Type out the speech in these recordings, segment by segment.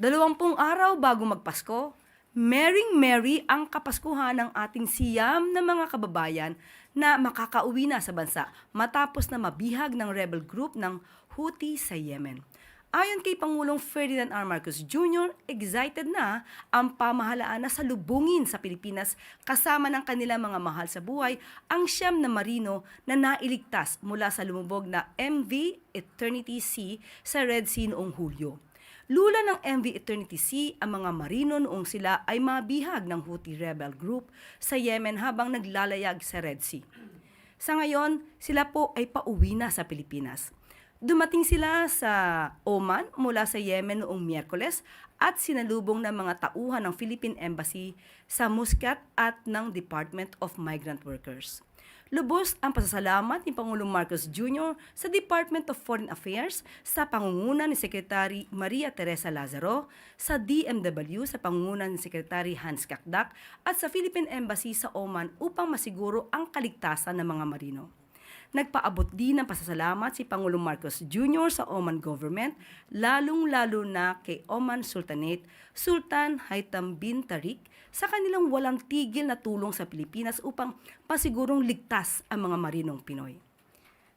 Dalawampung araw bago magpasko, Merry Merry ang kapaskuhan ng ating siyam na mga kababayan na makakauwi na sa bansa matapos na mabihag ng rebel group ng Houthi sa Yemen. Ayon kay Pangulong Ferdinand R. Marcos Jr., excited na ang pamahalaan na salubungin sa Pilipinas kasama ng kanilang mga mahal sa buhay ang siyam na marino na nailigtas mula sa lumubog na MV Eternity Sea sa Red Sea noong Hulyo. Lula ng MV Eternity Sea ang mga marino noong sila ay mabihag ng Houthi rebel group sa Yemen habang naglalayag sa Red Sea. Sa ngayon, sila po ay pauwi na sa Pilipinas. Dumating sila sa Oman mula sa Yemen noong Miyerkules at sinalubong ng mga tauhan ng Philippine Embassy sa Muscat at ng Department of Migrant Workers. Lubos ang pasasalamat ni Pangulong Marcos Jr. sa Department of Foreign Affairs sa pangunguna ni Secretary Maria Teresa Lazaro, sa DMW sa pangunguna ni Secretary Hans Kakdak at sa Philippine Embassy sa Oman upang masiguro ang kaligtasan ng mga marino. Nagpaabot din ng pasasalamat si Pangulong Marcos Jr. sa Oman government, lalong-lalo na kay Oman Sultanate, Sultan Haitham bin Tariq, sa kanilang walang tigil na tulong sa Pilipinas upang pasigurong ligtas ang mga marinong Pinoy.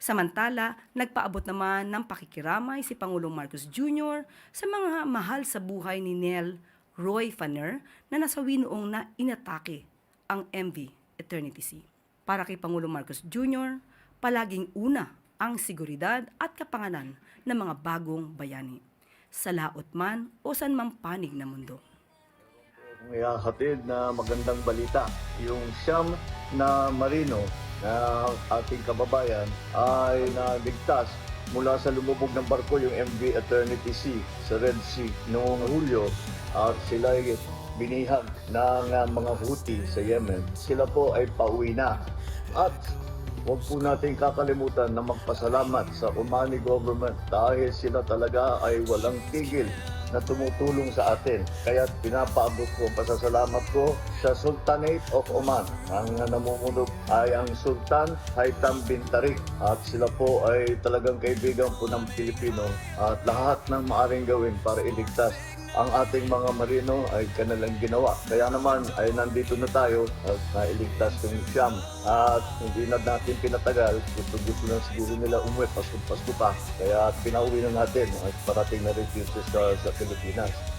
Samantala, nagpaabot naman ng pakikiramay si Pangulong Marcos Jr. sa mga mahal sa buhay ni Nel Roy Fanner na nasawi noong na inatake ang MV Eternity Sea. Para kay Pangulong Marcos Jr., palaging una ang seguridad at kapanganan ng mga bagong bayani. Sa laot man o san mang panig na mundo. Ihahatid na magandang balita, yung siyam na marino na ating kababayan ay naligtas mula sa lumubog ng barko yung MV Eternity Sea sa Red Sea noong Hulyo at sila ay binihag ng mga Houthi sa Yemen. Sila po ay pauwi na. At Huwag po natin kakalimutan na magpasalamat sa Omani government dahil sila talaga ay walang tigil na tumutulong sa atin. Kaya pinapaabot ko ang pasasalamat ko sa Sultanate of Oman. Ang namumunog ay ang Sultan Haitham bin Tariq at sila po ay talagang kaibigan po ng Pilipino at lahat ng maaring gawin para iligtas ang ating mga marino ay kanilang ginawa. Kaya naman ay nandito na tayo at nailigtas yung siyam. At hindi na natin pinatagal, gusto gusto na siguro nila umuwi, Pasko, Pasko pa. Kaya pinauwi na natin at parating na refugees sa, sa Pilipinas.